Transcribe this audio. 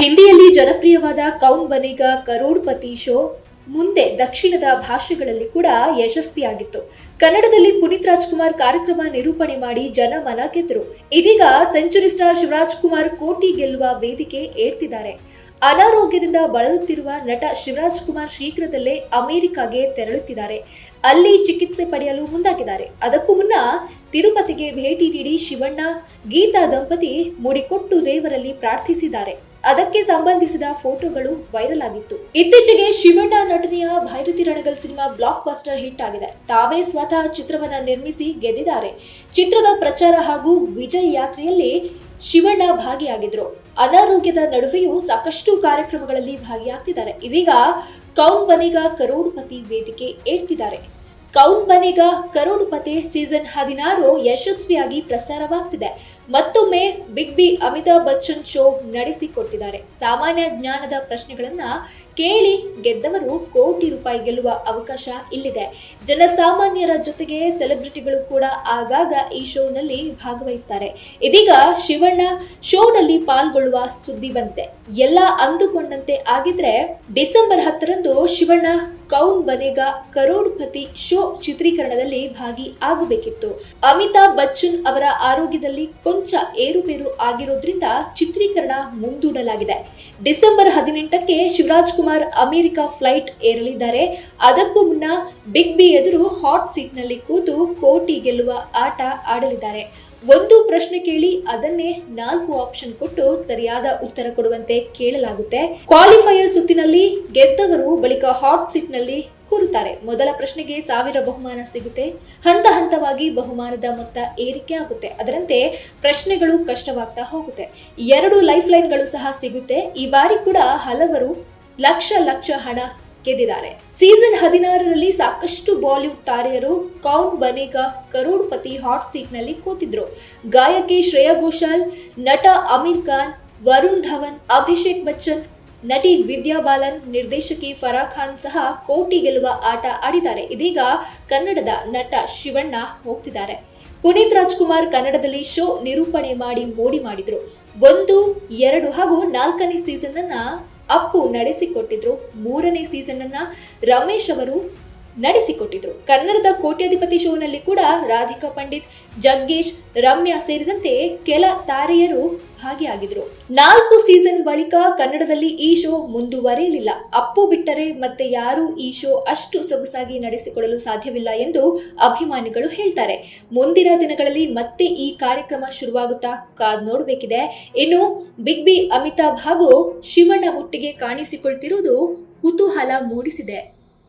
ಹಿಂದಿಯಲ್ಲಿ ಜನಪ್ರಿಯವಾದ ಕೌನ್ ಬನೀಗ ಕರೋಡ್ಪತಿ ಶೋ ಮುಂದೆ ದಕ್ಷಿಣದ ಭಾಷೆಗಳಲ್ಲಿ ಕೂಡ ಯಶಸ್ವಿಯಾಗಿತ್ತು. ಕನ್ನಡದಲ್ಲಿ ಪುನೀತ್ ರಾಜ್ಕುಮಾರ್ ಕಾರ್ಯಕ್ರಮ ನಿರೂಪಣೆ ಮಾಡಿ ಜನ ಮನ ಗೆದ್ರು ಇದೀಗ ಸೆಂಚುರಿ ಸ್ಟಾರ್ ಶಿವರಾಜ್ ಕುಮಾರ್ ಕೋಟಿ ಗೆಲ್ಲುವ ವೇದಿಕೆ ಏರ್ತಿದ್ದಾರೆ. ಅನಾರೋಗ್ಯದಿಂದ ಬಳಲುತ್ತಿರುವ ನಟ ಶಿವರಾಜ್ ಕುಮಾರ್ ಶೀಘ್ರದಲ್ಲೇ ಅಮೆರಿಕಾಗೆ ತೆರಳುತ್ತಿದ್ದಾರೆ. ಅಲ್ಲಿ ಚಿಕಿತ್ಸೆ ಪಡೆಯಲು ಮುಂದಾಗಿದ್ದಾರೆ. ಅದಕ್ಕೂ ಮುನ್ನ ತಿರುಪತಿಗೆ ಭೇಟಿ ನೀಡಿ ಶಿವಣ್ಣ, ಗೀತಾ ದಂಪತಿ ಮುಡಿಕೊಟ್ಟು ದೇವರಲ್ಲಿ ಪ್ರಾರ್ಥಿಸಿದ್ದಾರೆ. ಅದಕ್ಕೆ ಸಂಬಂಧಿಸಿದ ಫೋಟೋಗಳು ವೈರಲ್ ಆಗಿತ್ತು. ಇತ್ತೀಚೆಗೆ ಶಿವಣ್ಣ ನಟನೆಯ Bhairathi Ranagal cinema blockbuster hit ಆಗಿದೆ. ತಾವೇ ಸ್ವತಃ ಚಿತ್ರವನ್ನ ನಿರ್ಮಿಸಿ ಗೆದ್ದಿದ್ದಾರೆ. ಚಿತ್ರದ ಪ್ರಚಾರ ಹಾಗೂ ವಿಜಯ್ ಯಾತ್ರೆಯಲ್ಲಿ ಶಿವಣ್ಣ ಭಾಗಿಯಾಗಿದ್ರು. ಅನಾರೋಗ್ಯದ ನಡುವೆಯೂ ಸಾಕಷ್ಟು ಕಾರ್ಯಕ್ರಮಗಳಲ್ಲಿ ಭಾಗಿಯಾಗ್ತಿದ್ದಾರೆ. ಇದೀಗ ಕೌನ್ ಬನೇಗ ಕರೋಡ್ಪತಿ ವೇದಿಕೆ ಏರ್ತಿದ್ದಾರೆ. ಕೌನ್ ಬನೇಗ ಕರೋಡ್ಪತಿ ಸೀಸನ್ ಹದಿನಾರು ಯಶಸ್ವಿಯಾಗಿ ಪ್ರಸಾರವಾಗ್ತಿದೆ. ಮತ್ತೊಮ್ಮೆ big B Amitabh Bachchan show ನಡೆಸಿಕೊಟ್ಟಿದ್ದಾರೆ ಸಾಮಾನ್ಯ ಜ್ಞಾನದ ಪ್ರಶ್ನೆಗಳನ್ನ ಕೇಳಿ ಗೆದ್ದವರು ಕೋಟಿ ರೂಪಾಯಿ ಗೆಲ್ಲುವ ಅವಕಾಶ ಇಲ್ಲಿದೆ. ಜನಸಾಮಾನ್ಯರ ಜೊತೆಗೆ ಸೆಲೆಬ್ರಿಟಿಗಳು ಕೂಡ ಆಗಾಗ ಈ ಶೋನಲ್ಲಿ ಭಾಗವಹಿಸ್ತಾರೆ. ಇದೀಗ ಶಿವಣ್ಣ ಶೋನಲ್ಲಿ ಪಾಲ್ಗೊಳ್ಳುವ ಸುದ್ದಿ ಬಂದಿದೆ. ಎಲ್ಲ ಅಂದುಕೊಂಡಂತೆ ಆಗಿದ್ರೆ ಡಿಸೆಂಬರ್ ಹತ್ತರಂದು ಶಿವಣ್ಣ ಕೌನ್ ಬನೇಗ ಕರೋಡ್ಪತಿ ಶೋ ಚಿತ್ರೀಕರಣದಲ್ಲಿ ಭಾಗಿ ಆಗಬೇಕಿತ್ತು. ಅಮಿತಾಬ್ ಬಚ್ಚನ್ ಅವರ ಆರೋಗ್ಯದಲ್ಲಿ ಏರುಪೇರು ಆಗಿರೋದ್ರಿಂದ ಚಿತ್ರೀಕರಣ ಮುಂದೂಡಲಾಗಿದೆ. ಡಿಸೆಂಬರ್ ಹದಿನೆಂಟಕ್ಕೆ ಶಿವರಾಜ್ ಕುಮಾರ್ ಅಮೆರಿಕ ಫ್ಲೈಟ್ ಏರಲಿದ್ದಾರೆ. ಅದಕ್ಕೂ ಮುನ್ನ ಬಿಗ್ ಬಿ ಎದುರು ಹಾಟ್ ಸೀಟ್ನಲ್ಲಿ ಕೂತು ಕೋಟಿ ಗೆಲ್ಲುವ ಆಟ ಆಡಲಿದ್ದಾರೆ. ಒಂದು ಪ್ರಶ್ನೆ ಕೇಳಿ ಅದನ್ನೇ ನಾಲ್ಕು ಆಪ್ಷನ್ ಕೊಟ್ಟು ಸರಿಯಾದ ಉತ್ತರ ಕೊಡುವಂತೆ ಕೇಳಲಾಗುತ್ತೆ. ಕ್ವಾಲಿಫೈಯರ್ ಸುತ್ತಿನಲ್ಲಿ ಗೆದ್ದವರು ಬಳಿಕ ಹಾಟ್ ಸೀಟ್ನಲ್ಲಿ ಕೂರುತ್ತಾರೆ. ಮೊದಲ ಪ್ರಶ್ನೆಗೆ ಸಾವಿರ ಬಹುಮಾನ ಸಿಗುತ್ತೆ. ಹಂತ ಹಂತವಾಗಿ ಬಹುಮಾನದ ಮೊತ್ತ ಏರಿಕೆ ಆಗುತ್ತೆ. ಅದರಂತೆ ಪ್ರಶ್ನೆಗಳು ಕಷ್ಟವಾಗ್ತಾ ಹೋಗುತ್ತೆ. ಎರಡು ಲೈಫ್ ಲೈನ್ಗಳು ಸಹ ಸಿಗುತ್ತೆ. ಈ ಬಾರಿ ಕೂಡ ಹಲವರು ಲಕ್ಷ ಲಕ್ಷ ಹಣ ಗೆದ್ದಿದ್ದಾರೆ ಸೀಸನ್ ಹದಿನಾರರಲ್ಲಿ ಸಾಕಷ್ಟು ಬಾಲಿವುಡ್ ತಾರೆಯರು ಕೌನ್ ಬನೇಗ ಕರೋಡ್ಪತಿ ಹಾಟ್ ಸೀಟ್ನಲ್ಲಿ ಕೂತಿದ್ರು. ಗಾಯಕಿ ಶ್ರೇಯಾ ಘೋಷಾಲ್, ನಟ ಅಮೀರ್ ಖಾನ್, ವರುಣ್ ಧವನ್, ಅಭಿಷೇಕ್ ಬಚ್ಚನ್, ನಟಿ ವಿದ್ಯಾ ಬಾಲನ್, ನಿರ್ದೇಶಕಿ ಫರಾ ಖಾನ್ ಸಹ ಕೋಟಿ ಗೆಲ್ಲುವ ಆಟ ಆಡಿದ್ದಾರೆ. ಇದೀಗ ಕನ್ನಡದ ನಟ ಶಿವಣ್ಣ ಹೋಗ್ತಿದ್ದಾರೆ. ಪುನೀತ್ ರಾಜ್ಕುಮಾರ್ ಕನ್ನಡದಲ್ಲಿ ಶೋ ನಿರೂಪಣೆ ಮಾಡಿ ಮೋಡಿ ಮಾಡಿದ್ರು. ಒಂದು ಎರಡು ಹಾಗೂ ನಾಲ್ಕನೇ ಸೀಸನ್ ಅನ್ನ ಅಪ್ಪು ನಡೆಸಿಕೊಟ್ಟಿದ್ರು. ಮೂರನೇ ಸೀಸನ್ ಅನ್ನ ರಮೇಶ್ ಅವರು ನಡೆಸಿಕೊಟ್ಟಿದ್ರು ಕನ್ನಡದ ಕೋಟ್ಯಾಧಿಪತಿ ಶೋನಲ್ಲಿ ಕೂಡ ರಾಧಿಕಾ ಪಂಡಿತ್, ಜಗ್ಗೇಶ್, ರಮ್ಯಾ ಸೇರಿದಂತೆ ಕೆಲ ತಾರೆಯರು ಭಾಗಿಯಾಗಿದ್ರು ನಾಲ್ಕು ಸೀಸನ್ ಬಳಿಕ ಕನ್ನಡದಲ್ಲಿ ಈ ಶೋ ಮುಂದುವರಿಯಲಿಲ್ಲ. ಅಪ್ಪು ಬಿಟ್ಟರೆ ಮತ್ತೆ ಯಾರೂ ಈ ಶೋ ಅಷ್ಟು ಸೊಗಸಾಗಿ ನಡೆಸಿಕೊಡಲು ಸಾಧ್ಯವಿಲ್ಲ ಎಂದು ಅಭಿಮಾನಿಗಳು ಹೇಳ್ತಾರೆ. ಮುಂದಿನ ದಿನಗಳಲ್ಲಿ ಮತ್ತೆ ಈ ಕಾರ್ಯಕ್ರಮ ಶುರುವಾಗುತ್ತಾ ಕಾದ್ ನೋಡಬೇಕಿದೆ. ಇನ್ನು ಬಿಗ್ ಬಿ ಅಮಿತಾಭ್ ಹಾಗೂ ಶಿವಣ್ಣ ಒಟ್ಟಿಗೆ ಕಾಣಿಸಿಕೊಳ್ತಿರುವುದು ಕುತೂಹಲ ಮೂಡಿಸಿದೆ.